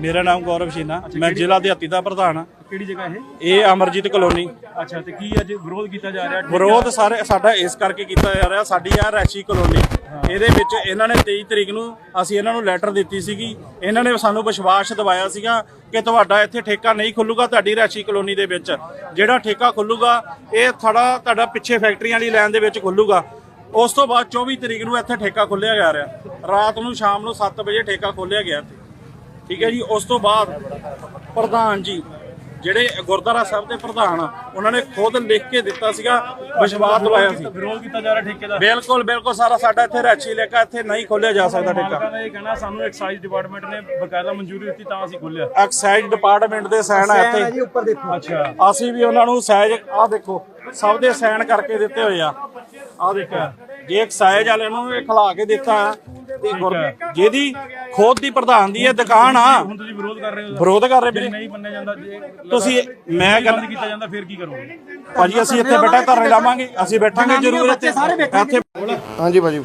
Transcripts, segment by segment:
ਮੇਰਾ ਨਾਮ ਗੌਰਵ ਸ਼ੀਨਾ ਮੈਂ ਜ਼ਿਲ੍ਹਾ ਦਿਹਾਤੀ ਦਾ ਪ੍ਰਧਾਨ ਹਾਂ। ਕਿਹੜੀ ਜਗ੍ਹਾ ਇਹ? ਇਹ ਅਮਰਜੀਤ ਕਲੋਨੀ। ਅੱਛਾ ਤੇ ਕੀ ਅੱਜ ਵਿਰੋਧ ਕੀਤਾ ਜਾ ਰਿਹਾ? ਵਿਰੋਧ ਸਾਰੇ ਸਾਡਾ ਇਸ ਕਰਕੇ ਕੀਤਾ ਜਾ ਰਿਹਾ ਸਾਡੀ ਆ ਰੈਸ਼ੀ ਕਲੋਨੀ। ਇਹਦੇ ਵਿੱਚ ਇਹਨਾਂ ਨੇ 23 ਤਰੀਕ ਨੂੰ ਅਸੀਂ ਇਹਨਾਂ ਨੂੰ ਲੈਟਰ ਦਿੱਤੀ ਸੀਗੀ। ਇਹਨਾਂ ਨੇ ਸਾਨੂੰ ਵਿਸ਼ਵਾਸ ਦਿਵਾਇਆ ਸੀਗਾ ਕਿ ਤੁਹਾਡਾ ਇੱਥੇ ਠੇਕਾ ਨਹੀਂ ਖੁੱਲੂਗਾ ਤੁਹਾਡੀ ਰੈਸ਼ੀ ਕਲੋਨੀ ਦੇ ਵਿੱਚ। ਜਿਹੜਾ ਠੇਕਾ ਖੁੱਲੂਗਾ ਇਹ ਥੜਾ ਤੁਹਾਡਾ ਪਿੱਛੇ ਫੈਕਟਰੀਆਂ ਵਾਲੀ ਲਾਈਨ ਦੇ ਵਿੱਚ ਖੁੱਲੂਗਾ। ਉਸ ਤੋਂ ਬਾਅਦ 24 ਤਰੀਕ ਨੂੰ ਇੱਥੇ ਠੇਕਾ ਖੋਲ੍ਹਿਆ ਜਾ ਰਿਹਾ। ਰਾਤ ਨੂੰ ਸ਼ਾਮ ਨੂੰ 7 ਵਜੇ ਠੇਕਾ ਖੋਲ੍ਹਿਆ ਗਿਆ ਠੀਕ ਹੈ ਜੀ ਉਸ ਤੋਂ ਬਾਅਦ ਪ੍ਰਧਾਨ ਜੀ ਜਿਹੜੇ ਗੁਰਦੁਆਰਾ ਸਾਹਿਬ ਦੇ ਪ੍ਰਧਾਨ ਆ, ਉਹਨਾਂ ਨੇ ਖੁਦ ਲਿਖ ਕੇ ਦਿੱਤਾ ਸੀਗਾ ਵਿਸ਼ਵਾਸ ਦਵਾਇਆ ਸੀ। ਵਿਰੋਧ ਕੀਤਾ ਜਾ ਰਿਹਾ ਠੇਕੇ ਦਾ। ਬਿਲਕੁਲ ਬਿਲਕੁਲ ਸਾਰਾ ਸਾਡਾ ਇੱਥੇ ਰੈਚੀ ਲੇਕਾ ਇੱਥੇ ਨਹੀਂ ਖੋਲਿਆ ਜਾ ਸਕਦਾ ਠੇਕਾ। ਇਹ ਕਹਿਣਾ ਸਾਨੂੰ ਐਕਸਾਈਜ਼ ਡਿਪਾਰਟਮੈਂਟ ਨੇ ਬਕਾਇਦਾ ਮਨਜ਼ੂਰੀ ਦਿੱਤੀ ਤਾਂ ਅਸੀਂ ਖੋਲਿਆ ਐਕਸਾਈਜ਼ ਡਿਪਾਰਟਮੈਂਟ ਦੇ ਸਾਈਨ ਆ ਇੱਥੇ। ਅੱਛਾ। ਅਸੀਂ ਵੀ ਉਹਨਾਂ ਨੂੰ ਸਾਈਜ਼ ਆਹ ਦੇਖੋ ਸਭ ਦੇ ਸਾਈਨ ਕਰਕੇ ਦਿੱਤੇ ਹੋਏ ਆ। ਆਹ ਦੇਖੋ ਜੇ ਐਕਸਾਈਜ਼ ਵਾਲਿਆਂ ਨੂੰ ਇਹ ਖਿਲਾ ਕੇ ਦਿੱਤਾ ਆ, ਤੇ ਜਿਹਦੀ ਖੁਦ ਦੀ ਪ੍ਰਧਾਨ ਦੀ ਇਹ ਦੁਕਾਨ ਆ। ਹੁਣ ਤੁਸੀਂ ਵਿਰੋਧ ਕਰ ਰਹੇ ਹੋ। ਵਿਰੋਧ ਕਰ ਰਹੇ ਜੇ ਵੀਰੇ। ਨਹੀਂ ਮੰਨਿਆ ਜਾਂਦਾ ਜੇ ਤੁਸੀਂ ਮੈਂ ਬੰਦ ਗੱਲ ਕੀਤਾ ਜਾਂਦਾ ਫਿਰ ਕੀ ਕਰੋਗੇ? ਭਾਜੀ ਅਸੀਂ ਇੱਥੇ ਬੈਠਾ ਧਰਨੇ ਲਾਵਾਂਗੇ। ਅਸੀਂ ਬੈਠਾਂਗੇ ਜ਼ਰੂਰ ਇੱਥੇ। ਇੱਥੇ ਹਾਂਜੀ ਭਾਜੀ।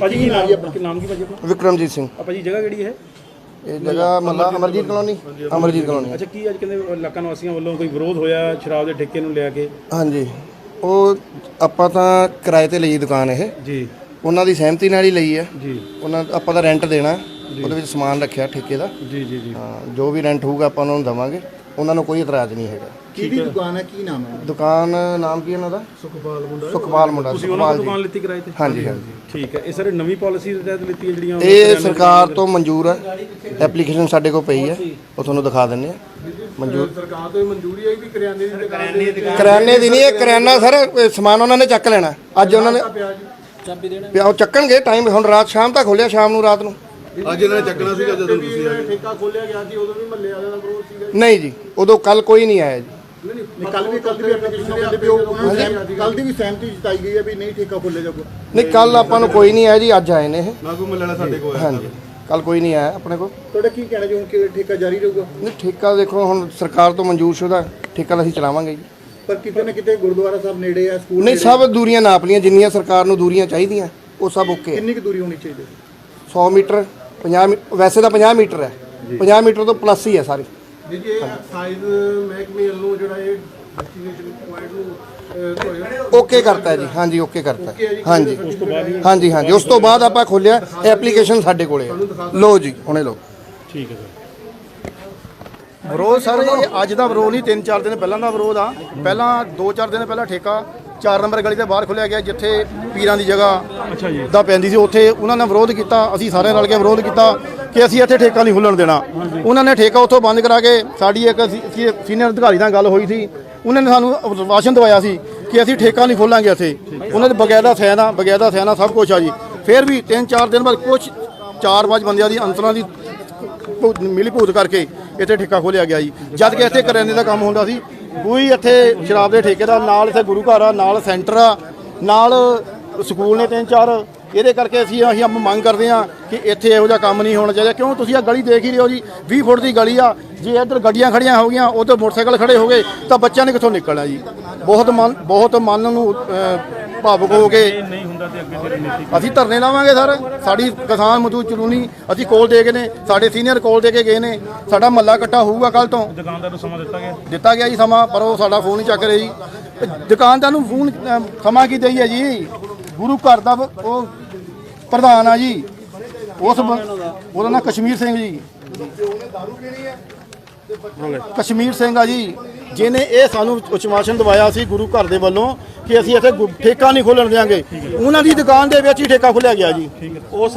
ਭਾਜੀ ਕੀ ਨਾਮ ਜੀ ਆਪਣਾ? ਨਾਮ ਕੀ ਭਾਜੀ ਆਪਣਾ? ਵਿਕਰਮਜੀਤ ਸਿੰਘ। ਆ ਭਾਜੀ ਜਗ੍ਹਾ ਕਿਹੜੀ ਹੈ ਇਹ? ਜਗ੍ਹਾ ਮੱਲਾ ਅਮਰਜੀਤ ਕਲੋਨੀ। ਅਮਰਜੀਤ ਕਲੋਨੀ। ਅੱਛਾ ਕੀ ਅੱਜ ਕਹਿੰਦੇ ਇਲਾਕਾ ਨਿਵਾਸੀਆਂ ਵੱਲੋਂ ਕੋਈ ਵਿਰੋਧ ਹੋਇਆ ਸ਼ਰਾਬ ਦੇ ਠੇਕੇ ਨੂੰ ਲਿਆ ਕੇ? ਹਾਂਜੀ। ਉਹ ਆਪਾਂ ਤਾਂ ਕਿਰਾਏ ਤੇ ਲਈ ਦੁਕਾਨ ਇਹ। ਜੀ। ਉਹਨਾਂ ਦੀ ਸਹਿਮਤੀ ਨਾਲ ਹੀ ਲਈ ਹੈ। ਜੀ। ਉਹਨਾਂ ਆਪਾਂ ਦਾ ਰੈਂਟ ਦੇਣਾ। ਉਹਦੇ ਵਿੱਚ ਸਮਾਨ ਰੱਖਿਆ ਠੇਕੇ ਦਾ। ਜੀ ਜੀ ਜੀ। ਹਾਂ ਜੋ ਵੀ ਰੈਂਟ ਹੋਊਗਾ ਆਪਾਂ ਉਹਨਾਂ ਨੂੰ ਦਵਾਂਗੇ। ਉਹਨਾਂ ਨੂੰ ਕੋਈ ਇਤਰਾਜ਼ ਨਹੀਂ ਹੈਗਾ। ਕਿਹਦੀ ਦੁਕਾਨ ਹੈ? ਕੀ ਨਾਮ ਹੈ? ਦੁਕਾਨ ਨਾਮ ਕੀ ਉਹਨਾਂ ਦਾ? ਸੁਖਪਾਲ ਮੁੰਡਾ। ਸੁਖਪਾਲ ਮੁੰਡਾ ਤੁਸੀਂ ਉਹਨਾਂ ਤੋਂ ਦੁਕਾਨ ਲਿੱਤੀ ਕਿਰਾਏ ਤੇ? ਹਾਂਜੀ ਹਾਂਜੀ। ਠੀਕ ਹੈ। ਇਹ ਸਰ ਨਵੀਂ ਪਾਲਿਸੀ ਦੇ ਤਹਿਤ ਲਿੱਤੀ ਹੈ ਜਿਹੜੀਆਂ ਇਹ ਸਰਕਾਰ ਤੋਂ ਮਨਜ਼ੂਰ ਹੈ। ਐਪਲੀਕੇਸ਼ਨ ਸਾਡੇ ਕੋਲ ਪਈ ਹੈ। ਉਹ ਤੁਹਾਨੂੰ ਦਿਖਾ ਦਿੰਨੇ ਆ ਮਨਜ਼ੂਰ ਸਰਕਾਰ ਤੋਂ ਮਨਜ਼ੂਰੀ ਹੈ ਵੀ ਕਰਿਆਨੇ ਦੀ ਦੁਕਾਨ ਦੇ ਕਰਿਆਨੇ ਦੀ ਨਹੀਂ ਇਹ ਕਰਿਆਨਾ ਸਰ ਸਮਾਨ ਉਹਨਾਂ ਨੇ ਚੱਕ ਲੈਣਾ। ਅੱਜ ਉਹਨਾਂ ਨੇ ਪਿਆ ਉਹ ਚੱਕਣਗੇ ਟਾਈਮ ਹੁਣ ਰਾਤ ਸ਼ਾਮ ਤੱਕ ਖੋਲਿਆ ਸ਼ਾਮ ਨੂੰ ਰਾਤ ਨੂੰ। ਅੱਜ ਇਹਨਾਂ ਨੇ ਚੱਕਣਾ ਸੀਗਾ ਜਦੋਂ ਤੁਸੀਂ ਆਏ ਠੇਕਾ ਖੋਲਿਆ ਗਿਆ ਸੀ ਉਦੋਂ ਵੀ ਮਹੱਲੇ ਵਾਲਿਆਂ ਦਾ ਵਿਰੋਧ ਸੀਗਾ ਨਹੀਂ ਜੀ ਉਦੋਂ ਕੱਲ ਕੋਈ ਨਹੀਂ ਆਇਆ ਜੀ। ਨਹੀਂ ਕੱਲ ਵੀ ਕੱਲ ਦੀ ਐਪਲੀਕੇਸ਼ਨ ਕੱਲ ਦੀ ਵੀ ਸਹਿਮਤੀ ਜਤਾਈ ਗਈ ਹੈ ਵੀ ਨਹੀਂ ਠੇਕਾ ਖੋਲਿਆ ਜਾਊਗਾ। ਨਹੀਂ ਕੱਲ ਆਪਾਂ ਨੂੰ ਕੋਈ ਨਹੀਂ ਆਇਆ ਜੀ ਅੱਜ ਆਏ ਨੇ ਇਹ। ਨਾ ਕੋਈ ਵਾਲਾ ਸਾਡੇ ਕੋਲ ਹਾਂਜੀ ਕੱਲ ਕੋਈ ਨਹੀਂ ਆਇਆ ਆਪਣੇ ਕੋਲ। ਤੁਹਾਡਾ ਕੀ ਕਹਿਣਾ ਜੀ ਹੁਣ ਕਿ ਠੇਕਾ ਜਾਰੀ ਰਹੂਗਾ? ਨਹੀਂ ਠੇਕਾ ਦੇਖੋ ਹੁਣ ਸਰਕਾਰ ਤੋਂ ਮਨਜ਼ੂਰ ਸ਼ੁਦਾ ਠੇਕਾ ਤਾਂ ਅਸੀਂ ਚਲਾਵਾਂਗੇ ਜੀ। ਪਰ ਕਿਤੇ ਨਾ ਕਿਤੇ ਗੁਰਦੁਆਰਾ ਸਾਹਿਬ ਨੇੜੇ ਆ ਸਕੂਲ ਨਹੀਂ ਨੇੜੇ ਸਭ ਦੂਰੀਆਂ ਨਾਪ ਲੀਆਂ ਜਿੰਨੀਆਂ ਸਰਕਾਰ ਨੂੰ ਦੂਰੀਆਂ ਚਾਹੀਦੀਆਂ ਉਹ ਸਭ ਓਕੇ ਕਿੰਨੀ ਕੁ ਦੂਰੀ ਹੋਣੀ ਚਾਹੀਦੀ 100 ਮੀਟਰ। 50 ਮੀ- ਵੈਸੇ ਤਾਂ 50 ਮੀਟਰ ਹੈ। 50 ਮੀਟਰ ਤੋਂ ਪਲੱਸ ਹੀ ਹੈ ਸਾਰੀ। ਜੀ ਜੀ ਐਕਸਾਈਜ਼ ਮਹਿਕਮੇ ਵੱਲੋਂ ਜਿਹੜਾ ਇਹ ਡੈਸਟੀਨੇਸ਼ਨ ਪੁਆਇੰਟ ਨੂੰ ਓਕੇ ਕਰਤਾ ਜੀ। ਹਾਂਜੀ ਓਕੇ ਕਰਤਾ। ਹਾਂਜੀ। ਹਾਂਜੀ ਹਾਂਜੀ। ਉਸ ਤੋਂ ਬਾਅਦ ਆਪਾਂ ਖੋਲਿਆ ਐਪਲੀਕੇਸ਼ਨ ਸਾਡੇ ਕੋਲੇ ਲਓ ਜੀ ਹੁਣੇ ਲਓ। ਠੀਕ ਹੈ ਸਰ ਵਿਰੋਧ ਸਰ ਇਹ ਅੱਜ ਦਾ ਵਿਰੋਧ ਨਹੀਂ 3-4 ਦਿਨ ਪਹਿਲਾਂ ਦਾ ਵਿਰੋਧ ਆ। ਪਹਿਲਾਂ 2-4 ਦਿਨ ਪਹਿਲਾਂ ਠੇਕਾ 4 ਨੰਬਰ ਗਲੀ ਦੇ ਬਾਹਰ ਖੋਲਿਆ ਗਿਆ ਜਿੱਥੇ ਪੀਰਾਂ ਦੀ ਜਗ੍ਹਾ ਅੱਛਾ ਜੀ। ਦਾ ਪੈਂਦੀ ਸੀ। ਉੱਥੇ ਉਹਨਾਂ ਨੇ ਵਿਰੋਧ ਕੀਤਾ ਅਸੀਂ ਸਾਰੇ ਰਲ ਕੇ ਵਿਰੋਧ ਕੀਤਾ ਕਿ ਅਸੀਂ ਇੱਥੇ ਠੇਕਾ ਨਹੀਂ ਖੁੱਲਣ ਦੇਣਾ। ਉਹਨਾਂ ਨੇ ਠੇਕਾ ਉੱਥੋਂ ਬੰਦ ਕਰਾ ਕੇ ਸਾਡੀ ਇੱਕ ਸੀਨੀਅਰ ਅਧਿਕਾਰੀ ਨਾਲ ਗੱਲ ਹੋਈ ਸੀ। ਉਹਨਾਂ ਨੇ ਸਾਨੂੰ ਵਾਸ਼ਨ ਦਵਾਇਆ ਸੀ ਕਿ ਅਸੀਂ ਠੇਕਾ ਨਹੀਂ ਖੋਲਾਂਗੇ ਇੱਥੇ। ਉਹਨਾਂ ਦੇ ਬਗੈਦਾ ਸੈਨਾ ਬਗੈਦਾ ਸੈਨਾ ਸਭ ਕੁਝ ਆ ਜੀ। ਫਿਰ ਵੀ 3-4 ਦਿਨ ਬਾਅਦ ਕੁਝ 4-5 ਬੰਦਿਆਂ ਦੀ ਅੰਤਰਾਂ ਦੀ ਮਿਲੀ ਭੂਤ ਕਰਕੇ ਇੱਥੇ ਠੇਕਾ ਖੋਲਿਆ ਗਿਆ ਜੀ। ਜਦ ਕਿ ਇੱਥੇ ਕਰਿਆਨੇ ਦਾ ਕੰਮ ਹੁੰਦਾ ਸੀ। ਕੋਈ ਇੱਥੇ ਸ਼ਰਾਬ ਦੇ ਠੇਕੇ ਦਾ ਨਾਲ ਇੱਥੇ ਗੁਰੂ ਘਰ ਆ, ਨਾਲ ਸੈਂਟਰ ਆ, ਨਾਲ ਸਕੂਲ ਨੇ ਤਿੰਨ ਚਾਰ। ਇਹਦੇ ਕਰਕੇ ਅਸੀਂ ਅਸੀਂ ਆਪ ਮੰਗ ਕਰਦੇ ਆ ਕਿ ਇੱਥੇ ਇਹੋ ਜਿਹਾ ਕੰਮ ਨਹੀਂ ਹੋਣਾ ਚਾਹੀਦਾ। ਕਿਉਂ? ਤੁਸੀਂ ਆ ਗਲੀ ਦੇਖ ਹੀ ਰਹੇ ਹੋ ਜੀ 20 ਫੁੱਟ ਦੀ ਗਲੀ ਆ। ਜੇ ਇੱਧਰ ਗੱਡੀਆਂ ਖੜੀਆਂ ਹੋ ਗਈਆਂ, ਉਧਰ ਮੋਟਰਸਾਈਕਲ ਖੜੇ ਹੋ ਗਏ, ਤਾਂ ਬੱਚਿਆਂ ਨੇ ਕਿੱਥੋਂ ਨਿਕਲਣਾ ਜੀ? ਬਹੁਤ ਮਨ ਬਹੁਤ ਮਨ ਨੂੰ ਭਾਵੁਕ ਹੋ ਕੇ ਇਹ ਨਹੀਂ ਹੁੰਦਾ ਤੇ ਅੱਗੇ ਫਿਰ ਨੀਤੀ ਅਸੀਂ ਧਰਨੇ ਲਾਵਾਂਗੇ ਸਰ। ਸਾਡੀ ਕਿਸਾਨ ਮਜ਼ਦੂਰ ਚਲੂਨੀ ਅਸੀਂ ਕੋਲ ਦੇ ਗਏ ਨੇ ਸਾਡੇ ਸੀਨੀਅਰ ਕੋਲ ਦੇ ਕੇ ਗਏ ਨੇ। ਸਾਡਾ ਮੱਲਾ ਇਕੱਠਾ ਹੋਊਗਾ ਕੱਲ ਤੋਂ। ਦੁਕਾਨਦਾਰ ਨੂੰ ਸਮਾਂ ਦਿੱਤਾ ਗਿਆ? ਦਿੱਤਾ ਗਿਆ ਜੀ ਸਮਾਂ ਪਰ ਉਹ ਸਾਡਾ ਫੋਨ ਨਹੀਂ ਚੱਕ ਰਿਹਾ ਜੀ। ਦੁਕਾਨਦਾਰ ਨੂੰ ਫੋਨ ਸਮਾਂ ਕੀ ਦਈਏ ਜੀ? ਗੁਰੂ ਘਰ ਦਾ ਉਹ ਪ੍ਰਧਾਨ ਆ ਜੀ। ਉਸ ਬ- ਉਹਦਾ ਨਾਂ ਕਸ਼ਮੀਰ ਸਿੰਘ ਜੀ। ਕਸ਼ਮੀਰ ਸਿੰਘ ਆ ਜੀ ਜਿਹਨੇ ਇਹ ਸਾਨੂੰ ਉਚਮਾਸ਼ਨ ਦਵਾਇਆ ਸੀ ਗੁਰੂ ਘਰ ਦੇ ਵੱਲੋਂ। ਕਿ ਅਸੀਂ ਇੱਥੇ ਗੁ- ਠੇਕਾ ਨਹੀਂ ਖੋਲਣ ਦਿਆਂਗੇ। ਉਹਨਾਂ ਦੀ ਦੁਕਾਨ ਦੇ ਵਿੱਚ ਹੀ ਠੇਕਾ ਖੋਲਿਆ ਗਿਆ ਜੀ। ਉਸ